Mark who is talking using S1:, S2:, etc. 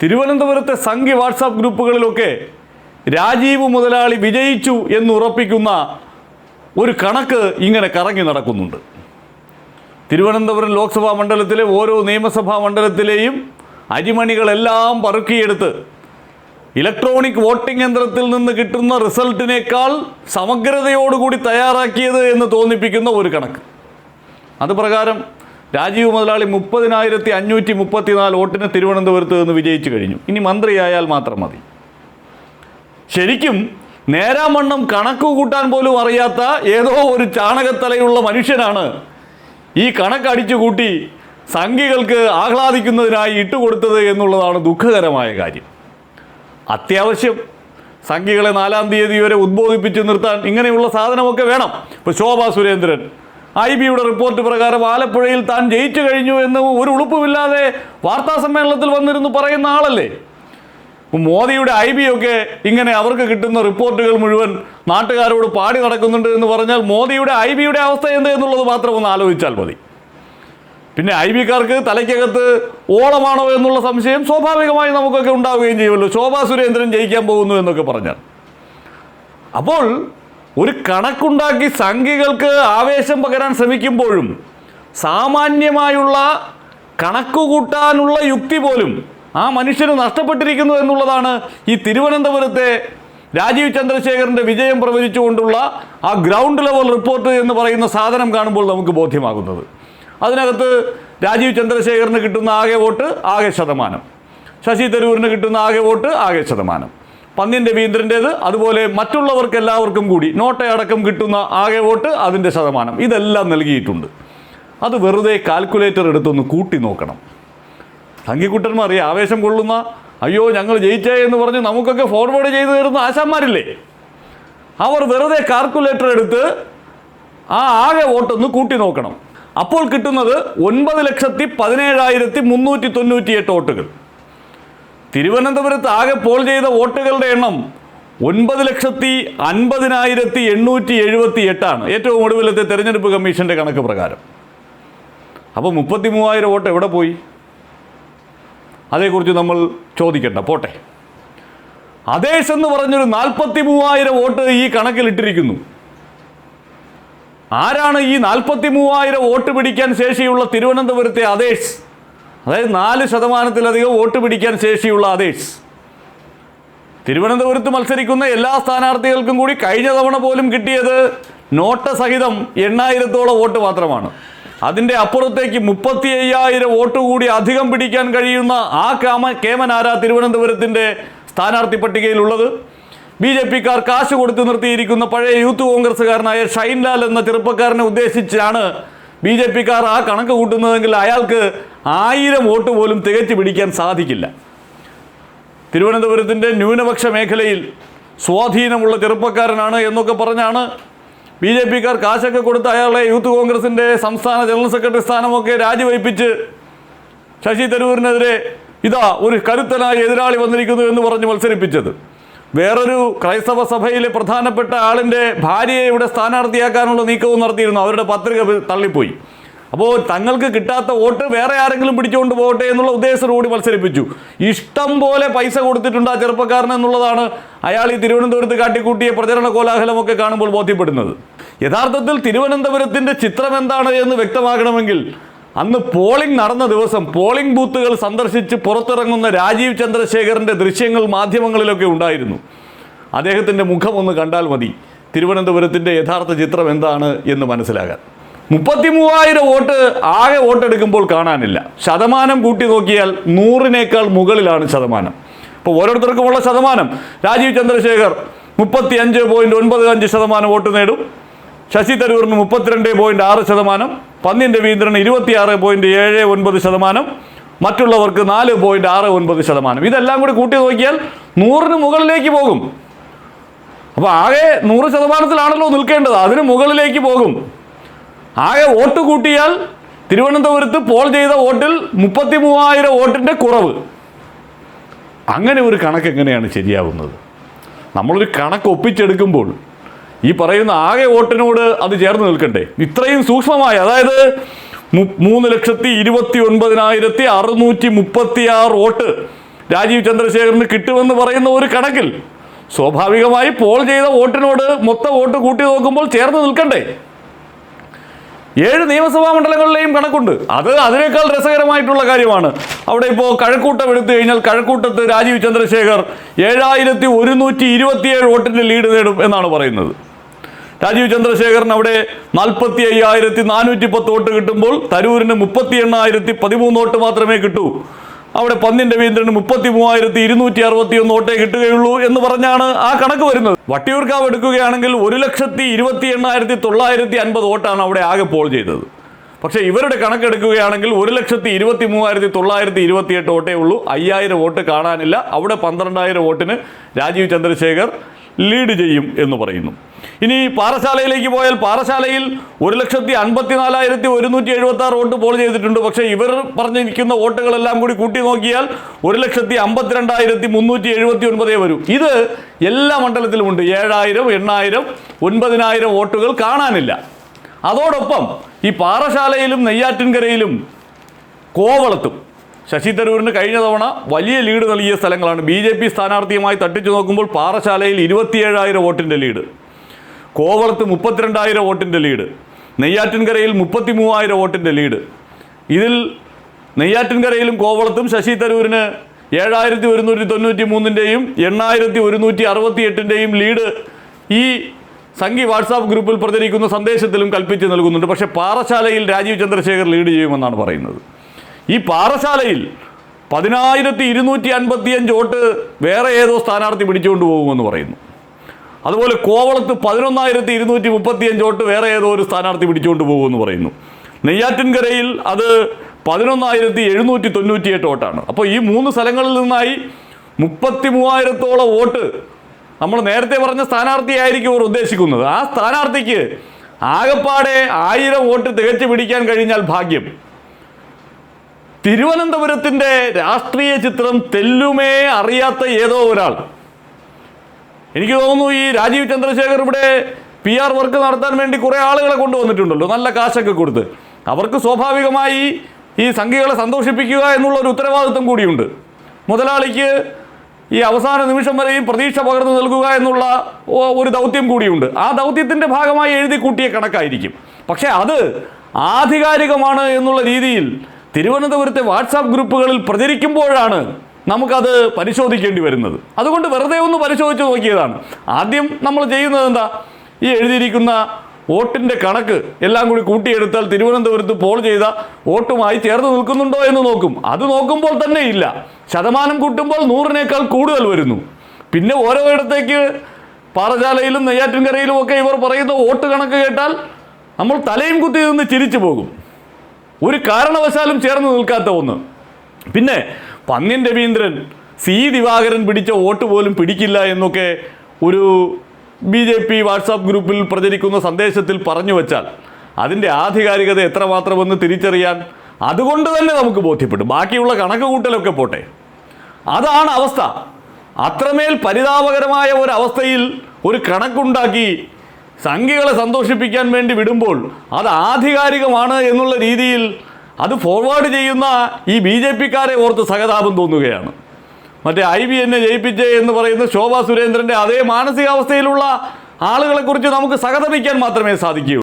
S1: തിരുവനന്തപുരത്തെ സംഘി വാട്സാപ്പ് ഗ്രൂപ്പുകളിലൊക്കെ രാജീവ് മുതലാളി വിജയിച്ചു എന്ന് ഉറപ്പിക്കുന്ന ഒരു കണക്ക് ഇങ്ങനെ കറങ്ങി നടക്കുന്നുണ്ട്. തിരുവനന്തപുരം ലോക്സഭാ മണ്ഡലത്തിലെ ഓരോ നിയമസഭാ മണ്ഡലത്തിലെയും അരിമണികളെല്ലാം പറക്കിയെടുത്ത് ഇലക്ട്രോണിക് വോട്ടിംഗ് യന്ത്രത്തിൽ നിന്ന് കിട്ടുന്ന റിസൾട്ടിനേക്കാൾ സമഗ്രതയോടുകൂടി തയ്യാറാക്കിയത് എന്ന് തോന്നിപ്പിക്കുന്ന ഒരു കണക്ക്. അത് പ്രകാരം രാജീവ് മുതലാളി മുപ്പതിനായിരത്തി അഞ്ഞൂറ്റി മുപ്പത്തിനാല് വോട്ടിന് തിരുവനന്തപുരത്ത് നിന്ന് വിജയിച്ചു കഴിഞ്ഞു. ഇനി മന്ത്രിയായാൽ മാത്രം മതി. ശരിക്കും നേരാമണ്ണം കണക്ക് കൂട്ടാൻ പോലും അറിയാത്ത ഏതോ ഒരു ചാണകത്തലയുള്ള മനുഷ്യനാണ് ഈ കണക്കടിച്ചു കൂട്ടി സംഘികൾക്ക് ആഹ്ലാദിക്കുന്നതിനായി ഇട്ടുകൊടുത്തത് എന്നുള്ളതാണ് ദുഃഖകരമായ കാര്യം. അത്യാവശ്യം സംഘികളെ നാലാം തീയതി വരെ ഉദ്ബോധിപ്പിച്ച് നിർത്താൻ ഇങ്ങനെയുള്ള സാധനമൊക്കെ വേണം. ഇപ്പോൾ ശോഭാ സുരേന്ദ്രൻ ഐ ബിയുടെ റിപ്പോർട്ട് പ്രകാരം ആലപ്പുഴയിൽ താൻ ജയിച്ചു കഴിഞ്ഞു എന്ന് ഒരു ഉളുപ്പുമില്ലാതെ വാർത്താ സമ്മേളനത്തിൽ വന്നിരുന്നു പറയുന്ന ആളല്ലേ? മോദിയുടെ ഐ ബി ഒക്കെ ഇങ്ങനെ അവർക്ക് കിട്ടുന്ന റിപ്പോർട്ടുകൾ മുഴുവൻ നാട്ടുകാരോട് പാടി നടക്കുന്നുണ്ട് എന്ന് പറഞ്ഞാൽ മോദിയുടെ ഐ ബിയുടെ അവസ്ഥ എന്ത് എന്നുള്ളത് മാത്രം ഒന്ന് ആലോചിച്ചാൽ മതി. പിന്നെ ഐ ബിക്കാർക്ക് തലയ്ക്കകത്ത് ഓളമാണോ എന്നുള്ള സംശയം സ്വാഭാവികമായി നമുക്കൊക്കെ ഉണ്ടാവുകയും ചെയ്യുമല്ലോ. ശോഭാ സുരേന്ദ്രൻ ജയിക്കാൻ പോകുന്നു എന്നൊക്കെ പറഞ്ഞാൽ. അപ്പോൾ ഒരു കണക്കുണ്ടാക്കി സംഖ്യകൾക്ക് ആവേശം പകരാൻ ശ്രമിക്കുമ്പോഴും സാമാന്യമായുള്ള കണക്കുകൂട്ടാനുള്ള യുക്തി പോലും ആ മനുഷ്യന് നഷ്ടപ്പെട്ടിരിക്കുന്നു എന്നുള്ളതാണ് ഈ തിരുവനന്തപുരത്തെ രാജീവ് ചന്ദ്രശേഖരന്റെ വിജയം പ്രവചിച്ചുകൊണ്ടുള്ള ആ ഗ്രൗണ്ട് ലെവൽ റിപ്പോർട്ട് എന്ന് പറയുന്ന സാധനം കാണുമ്പോൾ നമുക്ക് ബോധ്യമാകുന്നത്. അതിനകത്ത് രാജീവ് ചന്ദ്രശേഖരന് കിട്ടുന്ന ആകെ വോട്ട് ആകെ ശതമാനം. ശശി തരൂരിന് കിട്ടുന്ന ആകെ വോട്ട് ആകെ ശതമാനം. പന്ന്യൻ രവീന്ദ്രന്റേത് അതുപോലെ മറ്റുള്ളവർക്ക് എല്ലാവർക്കും കൂടി നോട്ടയടക്കം കിട്ടുന്ന ആകെ വോട്ട് അതിന്റെ ശതമാനം. ഇതെല്ലാം നൽകിയിട്ടുണ്ട്. അത് വെറുതെ കാൽക്കുലേറ്റർ എടുത്തൊന്ന് കൂട്ടി നോക്കണം. സംഘിക്കുട്ടന്മാർ ഈ ആവേശം കൊള്ളുന്ന അയ്യോ ഞങ്ങൾ ജയിച്ചേ എന്ന് പറഞ്ഞ് നമുക്കൊക്കെ ഫോർവേഡ് ചെയ്തു തരുന്ന ആശാന്മാരില്ലേ? അവർ വെറുതെ കാൽക്കുലേറ്റർ എടുത്ത് ആ ആകെ വോട്ടൊന്ന് കൂട്ടി നോക്കണം. അപ്പോൾ കിട്ടുന്നത് ഒൻപത് ലക്ഷത്തി പതിനേഴായിരത്തി മുന്നൂറ്റി തൊണ്ണൂറ്റിയെട്ട് വോട്ടുകൾ. തിരുവനന്തപുരത്ത് ആകെ പോൾ ചെയ്ത വോട്ടുകളുടെ എണ്ണം ഒൻപത് ലക്ഷത്തി അൻപതിനായിരത്തി എണ്ണൂറ്റി എഴുപത്തി എട്ടാണ് ഏറ്റവും ഒടുവിലത്തെ തെരഞ്ഞെടുപ്പ് കമ്മീഷന്റെ കണക്ക് പ്രകാരം. അപ്പോൾ മുപ്പത്തി മൂവായിരം വോട്ട് എവിടെ പോയി? അതേക്കുറിച്ച് നമ്മൾ ചോദിക്കണ്ട. പോട്ടെ. അതേഷ് എന്ന് പറഞ്ഞൊരു നാൽപ്പത്തി മൂവായിരം വോട്ട് ഈ കണക്കിലിട്ടിരിക്കുന്നു. ആരാണ് ഈ നാൽപ്പത്തി മൂവായിരം വോട്ട് പിടിക്കാൻ ശേഷിയുള്ള തിരുവനന്തപുരത്തെ അതേഷ്? അതായത് നാല് ശതമാനത്തിലധികം വോട്ട് പിടിക്കാൻ ശേഷിയുള്ള അതേഴ്സ്. തിരുവനന്തപുരത്ത് മത്സരിക്കുന്ന എല്ലാ സ്ഥാനാർത്ഥികൾക്കും കൂടി കഴിഞ്ഞ തവണ പോലും കിട്ടിയത് നോട്ട സഹിതം എണ്ണായിരത്തോളം വോട്ട് മാത്രമാണ്. അതിന്റെ അപ്പുറത്തേക്ക് മുപ്പത്തി അയ്യായിരം വോട്ട് കൂടി അധികം പിടിക്കാൻ കഴിയുന്ന ആ കാമ കേമനാര തിരുവനന്തപുരത്തിന്റെ സ്ഥാനാർത്ഥി പട്ടികയിലുള്ളത്. ബി ജെ പിക്കാർ കാശ് കൊടുത്തു നിർത്തിയിരിക്കുന്ന പഴയ യൂത്ത് കോൺഗ്രസ്സുകാരനായ ഷൈൻലാൽ എന്ന ചെറുപ്പക്കാരനെ ഉദ്ദേശിച്ചാണ് ബി ജെ പിക്കാർ ആ കണക്ക് കൂട്ടുന്നതെങ്കിൽ അയാൾക്ക് ആയിരം വോട്ട് പോലും തികച്ചു പിടിക്കാൻ സാധിക്കില്ല. തിരുവനന്തപുരത്തിന്റെ ന്യൂനപക്ഷ മേഖലയിൽ സ്വാധീനമുള്ള ചെറുപ്പക്കാരനാണ് എന്നൊക്കെ പറഞ്ഞാണ് ബി ജെ പിക്കാർ കാശൊക്കെ കൊടുത്ത് അയാളെ യൂത്ത് കോൺഗ്രസിന്റെ സംസ്ഥാന ജനറൽ സെക്രട്ടറി സ്ഥാനമൊക്കെ രാജിവയ്പ്പിച്ച് ശശി തരൂരിനെതിരെ ഇതാ ഒരു കരുത്തനായ എതിരാളി വന്നിരിക്കുന്നു എന്ന് പറഞ്ഞ് മത്സരിപ്പിച്ചത്. വേറൊരു ക്രൈസ്തവ സഭയിലെ പ്രധാനപ്പെട്ട ആളിന്റെ ഭാര്യയെ ഇവിടെ സ്ഥാനാർത്ഥിയാക്കാനുള്ള നീക്കവും നടത്തിയിരുന്നു. അവരുടെ പത്രിക തള്ളിപ്പോയി. അപ്പോൾ തങ്ങൾക്ക് കിട്ടാത്ത വോട്ട് വേറെ ആരെങ്കിലും പിടിച്ചുകൊണ്ട് പോകട്ടെ എന്നുള്ള ഉദ്ദേശത്തോടുകൂടി മത്സരിപ്പിച്ചു. ഇഷ്ടം പോലെ പൈസ കൊടുത്തിട്ടുണ്ട് ആ ചെറുപ്പക്കാരൻ എന്നുള്ളതാണ് അയാൾ ഈ തിരുവനന്തപുരത്ത് കാട്ടിക്കൂട്ടിയ പ്രചരണ കോലാഹലമൊക്കെ കാണുമ്പോൾ ബോധ്യപ്പെടുന്നത്. യഥാർത്ഥത്തിൽ തിരുവനന്തപുരത്തിന്റെ ചിത്രം എന്താണ് എന്ന് വ്യക്തമാകണമെങ്കിൽ അന്ന് പോളിംഗ് നടന്ന ദിവസം പോളിംഗ് ബൂത്തുകൾ സന്ദർശിച്ച് പുറത്തിറങ്ങുന്ന രാജീവ് ചന്ദ്രശേഖരന്റെ ദൃശ്യങ്ങൾ മാധ്യമങ്ങളിലൊക്കെ ഉണ്ടായിരുന്നു. അദ്ദേഹത്തിന്റെ മുഖം ഒന്ന് കണ്ടാൽ മതി. തിരുവനന്തപുരത്തിന്റെ യഥാർത്ഥ ചിത്രം എന്താണ് എന്ന് മനസ്സിലാകാൻ. മുപ്പത്തി മൂവായിരം വോട്ട് ആകെ വോട്ടെടുക്കുമ്പോൾ കാണാനില്ല. ശതമാനം കൂട്ടി നോക്കിയാൽ നൂറിനേക്കാൾ മുകളിലാണ് ശതമാനം. ഇപ്പോൾ ഓരോരുത്തർക്കുമുള്ള ശതമാനം. രാജീവ് ചന്ദ്രശേഖർ മുപ്പത്തി അഞ്ച് പോയിന്റ് ഒൻപത് അഞ്ച് ശതമാനം വോട്ട് നേടും. ശശി തരൂറിന് മുപ്പത്തിരണ്ട് പോയിന്റ് ആറ് ശതമാനം. പന്നി രവീന്ദ്രന് ഇരുപത്തിയാറ് പോയിന്റ് ഏഴ് ഒൻപത് ശതമാനം. മറ്റുള്ളവർക്ക് നാല് പോയിന്റ് ആറ് ഒൻപത് ശതമാനം. ഇതെല്ലാം കൂടി കൂട്ടി നോക്കിയാൽ നൂറിന് മുകളിലേക്ക് പോകും. അപ്പോൾ ആകെ നൂറ് ശതമാനത്തിലാണല്ലോ നിൽക്കേണ്ടത്. അതിന് മുകളിലേക്ക് പോകും. ആകെ വോട്ട് കൂട്ടിയാൽ തിരുവനന്തപുരത്ത് പോൾ ചെയ്ത വോട്ടിൽ മുപ്പത്തി മൂവായിരം വോട്ടിന്റെ കുറവ്. അങ്ങനെ ഒരു കണക്ക് എങ്ങനെയാണ് ശരിയാവുന്നത്? നമ്മളൊരു കണക്ക് ഒപ്പിച്ചെടുക്കുമ്പോൾ ഈ പറയുന്ന ആകെ വോട്ടിനോട് അത് ചേർന്ന് നിൽക്കണ്ടേ? ഇത്രയും സൂക്ഷ്മമായി അതായത് മൂന്ന് ലക്ഷത്തി ഇരുപത്തി ഒൻപതിനായിരത്തി അറുന്നൂറ്റി മുപ്പത്തി ആറ് വോട്ട് രാജീവ് ചന്ദ്രശേഖറിന് കിട്ടുമെന്ന് പറയുന്ന ഒരു കണക്കിൽ സ്വാഭാവികമായി പോൾ ചെയ്ത വോട്ടിനോട് മൊത്തം വോട്ട് കൂട്ടി നോക്കുമ്പോൾ ചേർന്ന് നിൽക്കണ്ടേ? ഏഴ് നിയമസഭാ മണ്ഡലങ്ങളിലെയും കണക്കുണ്ട്. അത് അതിനേക്കാൾ രസകരമായിട്ടുള്ള കാര്യമാണ്. അവിടെ ഇപ്പോൾ കഴക്കൂട്ടം എടുത്തു കഴിഞ്ഞാൽ കഴക്കൂട്ടത്ത് രാജീവ് ചന്ദ്രശേഖർ ഏഴായിരത്തി ഒരുന്നൂറ്റി ഇരുപത്തിയേഴ് വോട്ടിന്റെ ലീഡ് നേടും എന്നാണ് പറയുന്നത്. രാജീവ് ചന്ദ്രശേഖറിന് അവിടെ നാൽപ്പത്തി അയ്യായിരത്തി നാനൂറ്റി പത്ത് വോട്ട് കിട്ടുമ്പോൾ തരൂരിന് മുപ്പത്തി എണ്ണായിരത്തി പതിമൂന്ന് വോട്ട് മാത്രമേ കിട്ടൂ. അവിടെ പന്നിന്റെ രവീന്ദ്രന് മുപ്പത്തി മൂവായിരത്തി ഇരുന്നൂറ്റി അറുപത്തി ഒന്ന് വോട്ടേ കിട്ടുകയുള്ളൂ എന്ന് പറഞ്ഞാണ് ആ കണക്ക് വരുന്നത്. വട്ടിയൂർക്കാവ് എടുക്കുകയാണെങ്കിൽ ഒരു ലക്ഷത്തി ഇരുപത്തി എണ്ണായിരത്തി തൊള്ളായിരത്തി അൻപത് വോട്ടാണ് അവിടെ ആകെ പോൾ ചെയ്തത്. പക്ഷേ ഇവരുടെ കണക്കെടുക്കുകയാണെങ്കിൽ ഒരു ലക്ഷത്തി ഇരുപത്തി മൂവായിരത്തി തൊള്ളായിരത്തി ഇരുപത്തി എട്ട് വോട്ടേ ഉള്ളൂ. അയ്യായിരം വോട്ട് കാണാനില്ല. അവിടെ പന്ത്രണ്ടായിരം വോട്ടിന് രാജീവ് ചന്ദ്രശേഖർ ലീഡ് ചെയ്യും എന്ന് പറയുന്നു. ഇനി പാറശാലയിലേക്ക് പോയാൽ പാറശാലയിൽ ഒരു ലക്ഷത്തി അൻപത്തി നാലായിരത്തി ഒരുന്നൂറ്റി എഴുപത്തി ആറ് വോട്ട് പോൾ ചെയ്തിട്ടുണ്ട്. പക്ഷേ ഇവർ പറഞ്ഞിരിക്കുന്ന വോട്ടുകളെല്ലാം കൂടി കൂട്ടി നോക്കിയാൽ ഒരു ലക്ഷത്തി അമ്പത്തിരണ്ടായിരത്തി മുന്നൂറ്റി എഴുപത്തി ഒൻപതേ വരൂ. ഇത് എല്ലാ മണ്ഡലത്തിലും ഉണ്ട്. ഏഴായിരം എണ്ണായിരം ഒൻപതിനായിരം വോട്ടുകൾ കാണാനില്ല. അതോടൊപ്പം ഈ പാറശാലയിലും നെയ്യാറ്റിൻകരയിലും കോവളത്തും ശശി തരൂരിന് കഴിഞ്ഞ തവണ വലിയ ലീഡ് നൽകിയ സ്ഥലങ്ങളാണ് ബി ജെ പി സ്ഥാനാർത്ഥിയുമായി തട്ടിച്ചു നോക്കുമ്പോൾ പാറശാലയിൽ ഇരുപത്തിയേഴായിരം വോട്ടിന്റെ ലീഡ് കോവളത്ത് മുപ്പത്തിരണ്ടായിരം വോട്ടിന്റെ ലീഡ് നെയ്യാറ്റിൻകരയിൽ മുപ്പത്തി മൂവായിരം വോട്ടിന്റെ ലീഡ്. ഇതിൽ നെയ്യാറ്റിൻകരയിലും കോവളത്തും ശശി തരൂരിന് ഏഴായിരത്തി ഒരുന്നൂറ്റി തൊണ്ണൂറ്റി മൂന്നിന്റെയും എണ്ണായിരത്തി ഒരുന്നൂറ്റി അറുപത്തി എട്ടിന്റെയും ലീഡ് ഈ സംഘി വാട്സാപ്പ് ഗ്രൂപ്പിൽ പ്രചരിക്കുന്ന സന്ദേശത്തിലും കൽപ്പിച്ച് നൽകുന്നുണ്ട്. പക്ഷേ പാറശാലയിൽ രാജീവ് ചന്ദ്രശേഖർ ലീഡ് ചെയ്യുമെന്നാണ് പറയുന്നത്. ഈ പാറശാലയിൽ പതിനായിരത്തി ഇരുന്നൂറ്റി അൻപത്തിയഞ്ച് വോട്ട് വേറെ ഏതോ സ്ഥാനാർത്ഥി പിടിച്ചുകൊണ്ട് പോകുമെന്ന് പറയുന്നു. അതുപോലെ കോവളത്ത് പതിനൊന്നായിരത്തി ഇരുന്നൂറ്റി മുപ്പത്തിയഞ്ച് വോട്ട് വേറെ ഏതോ ഒരു സ്ഥാനാർത്ഥി പിടിച്ചുകൊണ്ട് പോകുമെന്ന് പറയുന്നു. നെയ്യാറ്റിൻകരയിൽ അത് പതിനൊന്നായിരത്തി എഴുന്നൂറ്റി തൊണ്ണൂറ്റിയെട്ട് വോട്ടാണ്. അപ്പോൾ ഈ മൂന്ന് സ്ഥലങ്ങളിൽ നിന്നായി മുപ്പത്തി മൂവായിരത്തോളം വോട്ട് നമ്മൾ നേരത്തെ പറഞ്ഞ സ്ഥാനാർത്ഥിയായിരിക്കും അവർ ഉദ്ദേശിക്കുന്നത്. ആ സ്ഥാനാർത്ഥിക്ക് ആകപ്പാടെ ആയിരം വോട്ട് തികച്ചു പിടിക്കാൻ കഴിഞ്ഞാൽ ഭാഗ്യം. തിരുവനന്തപുരത്തിന്റെ രാഷ്ട്രീയ ചിത്രം തെല്ലുമേ അറിയാത്ത ഏതോ ഒരാൾ. എനിക്ക് തോന്നുന്നു ഈ രാജീവ് ചന്ദ്രശേഖർ ഇവിടെ പി ആർ വർക്ക് നടത്താൻ വേണ്ടി കുറേ ആളുകളെ കൊണ്ടുവന്നിട്ടുണ്ടല്ലോ. നല്ല കാശൊക്കെ കൊടുത്ത്. അവർക്ക് സ്വാഭാവികമായി ഈ സംഖ്യകളെ സന്തോഷിപ്പിക്കുക എന്നുള്ള ഒരു ഉത്തരവാദിത്വം കൂടിയുണ്ട്. മുതലാളിക്ക് ഈ അവസാന നിമിഷം വരെയും പ്രതീക്ഷ പകർന്നു നൽകുക എന്നുള്ള ഒരു ദൗത്യം കൂടിയുണ്ട്. ആ ദൗത്യത്തിന്റെ ഭാഗമായി എഴുതി കൂട്ടിയ കണക്കായിരിക്കും. പക്ഷേ അത് ആധികാരികമാണ് എന്നുള്ള രീതിയിൽ തിരുവനന്തപുരത്തെ വാട്സാപ്പ് ഗ്രൂപ്പുകളിൽ പ്രചരിക്കുമ്പോഴാണ് നമുക്കത് പരിശോധിക്കേണ്ടി വരുന്നത്. അതുകൊണ്ട് വെറുതെ ഒന്ന് പരിശോധിച്ച് നോക്കിയതാണ്. ആദ്യം നമ്മൾ ചെയ്യുന്നത് എന്താ? ഈ എഴുതിയിരിക്കുന്ന വോട്ടിന്റെ കണക്ക് എല്ലാം കൂടി കൂട്ടിയെടുത്താൽ തിരുവനന്തപുരത്ത് പോൾ ചെയ്ത വോട്ടുമായി ചേർന്ന് നിൽക്കുന്നുണ്ടോ എന്ന് നോക്കും. അത് നോക്കുമ്പോൾ തന്നെ ഇല്ല. ശതമാനം കൂട്ടുമ്പോൾ നൂറിനേക്കാൾ കൂടുതൽ വരുന്നു. പിന്നെ ഓരോ ഓരോയിടത്തേക്ക് പാറശാലയിലും നെയ്യാറ്റിൻകരയിലും ഒക്കെ ഇവർ പറയുന്ന വോട്ട് കണക്ക് കേട്ടാൽ നമ്മൾ തലയും കുത്തി നിന്ന് ചിരിച്ചു പോകും. ഒരു കാരണവശാലും ചേർന്ന് നിൽക്കാത്ത ഒന്ന്. പിന്നെ പന്നിൻ രവീന്ദ്രൻ സി ദിവാകരൻ പിടിച്ച വോട്ട് പോലും പിടിക്കില്ല എന്നൊക്കെ ഒരു ബി ജെ പി വാട്സാപ്പ് ഗ്രൂപ്പിൽ പ്രചരിക്കുന്ന സന്ദേശത്തിൽ പറഞ്ഞു വച്ചാൽ അതിന്റെ ആധികാരികത എത്രമാത്രമെന്ന് തിരിച്ചറിയാൻ അതുകൊണ്ട് തന്നെ നമുക്ക് ബോധ്യപ്പെടും. ബാക്കിയുള്ള കണക്ക് കൂട്ടലൊക്കെ പോട്ടെ. അതാണ് അവസ്ഥ. അത്രമേൽ പരിതാപകരമായ ഒരു അവസ്ഥയിൽ ഒരു കണക്കുണ്ടാക്കി സംഘികളെ സന്തോഷിപ്പിക്കാൻ വേണ്ടി വിടുമ്പോൾ അത് ആധികാരികമാണ് എന്നുള്ള രീതിയിൽ അത് ഫോർവേഡ് ചെയ്യുന്ന ഈ ബി ജെ പിക്കാരെ ഓർത്ത് സഹതാപം തോന്നുകയാണ്. മറ്റേ ഐ ബി എന്നെ ജയിപ്പിച്ചേ എന്ന് പറയുന്ന ശോഭാ സുരേന്ദ്രന്റെ അതേ മാനസികാവസ്ഥയിലുള്ള ആളുകളെക്കുറിച്ച് നമുക്ക് സഹതപിക്കാൻ മാത്രമേ സാധിക്കൂ.